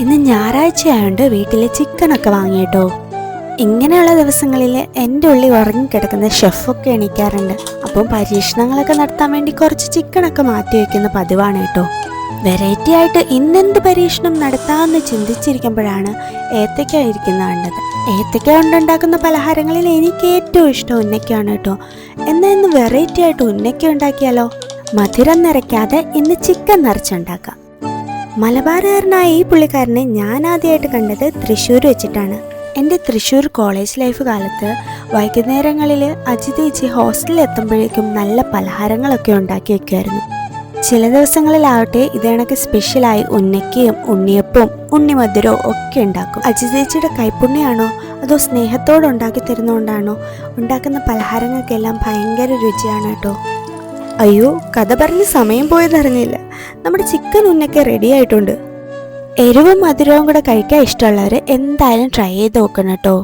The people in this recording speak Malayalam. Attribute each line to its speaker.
Speaker 1: ഇന്ന് ഞായറാഴ്ച ആയതുകൊണ്ട് വീട്ടിൽ ചിക്കനൊക്കെ വാങ്ങിയിട്ടോ. ഇങ്ങനെയുള്ള ദിവസങ്ങളിൽ എന്റെ ഉള്ളിൽ ഉറങ്ങിക്കിടക്കുന്ന ഷെഫൊക്കെ എണീക്കാറുണ്ട്. അപ്പം പരീക്ഷണങ്ങളൊക്കെ നടത്താൻ വേണ്ടി കുറച്ച് ചിക്കനൊക്കെ മാറ്റി വയ്ക്കുന്ന പതിവാണ് കേട്ടോ. വെറൈറ്റി ആയിട്ട് ഇന്നെന്ത് പരീക്ഷണം നടത്താമെന്ന് ചിന്തിച്ചിരിക്കുമ്പോഴാണ് ഏത്തയ്ക്ക ഇരിക്കുന്ന കണ്ടത്. ഏത്തയ്ക്ക കൊണ്ടുണ്ടാക്കുന്ന പലഹാരങ്ങളിൽ എനിക്ക് ഏറ്റവും ഇഷ്ടം ഉന്നയ്ക്കാണ് കേട്ടോ. എന്നാൽ ഇന്ന് വെറൈറ്റി ആയിട്ട് ഉന്നയ്ക്ക ഉണ്ടാക്കിയാലോ? മധുരം നിറയ്ക്കാതെ ഇന്ന് ചിക്കൻ നിറച്ചുണ്ടാക്കാം. മലബാറുകാരനായ ഈ പുള്ളിക്കാരനെ ഞാൻ ആദ്യമായിട്ട് കണ്ടത് തൃശ്ശൂർ വെച്ചിട്ടാണ്. എന്റെ തൃശ്ശൂർ കോളേജ് ലൈഫ് കാലത്ത് വൈകുന്നേരങ്ങളിൽ അജിത് ഹോസ്റ്റലിൽ എത്തുമ്പോഴേക്കും നല്ല പലഹാരങ്ങളൊക്കെ ഉണ്ടാക്കി വയ്ക്കുമായിരുന്നു ചില ദിവസങ്ങളിലാവട്ടെ ഇത് കണക്ക് സ്പെഷ്യലായി ഉന്നയ്ക്കയും ഉണ്ണിയപ്പവും ഉണ്ണിമധുരവും ഒക്കെ ഉണ്ടാക്കും. അജിതേച്ചിയുടെ കൈപ്പുണ്യാണോ? അതോ സ്നേഹത്തോടെ ഉണ്ടാക്കി തരുന്നതുകൊണ്ടാണോ? ഉണ്ടാക്കുന്ന പലഹാരങ്ങൾക്കെല്ലാം ഭയങ്കര രുചിയാണ് കേട്ടോ. അയ്യോ കഥ പറഞ്ഞ് സമയം പോയതറിഞ്ഞില്ല. നമ്മുടെ ചിക്കൻ ഉന്നൊക്കെ റെഡി ആയിട്ടുണ്ട്. എരിവും മധുരവും കൂടെ കഴിക്കാൻ ഇഷ്ടമുള്ളവർ എന്തായാലും ട്രൈ ചെയ്ത് നോക്കണം കേട്ടോ.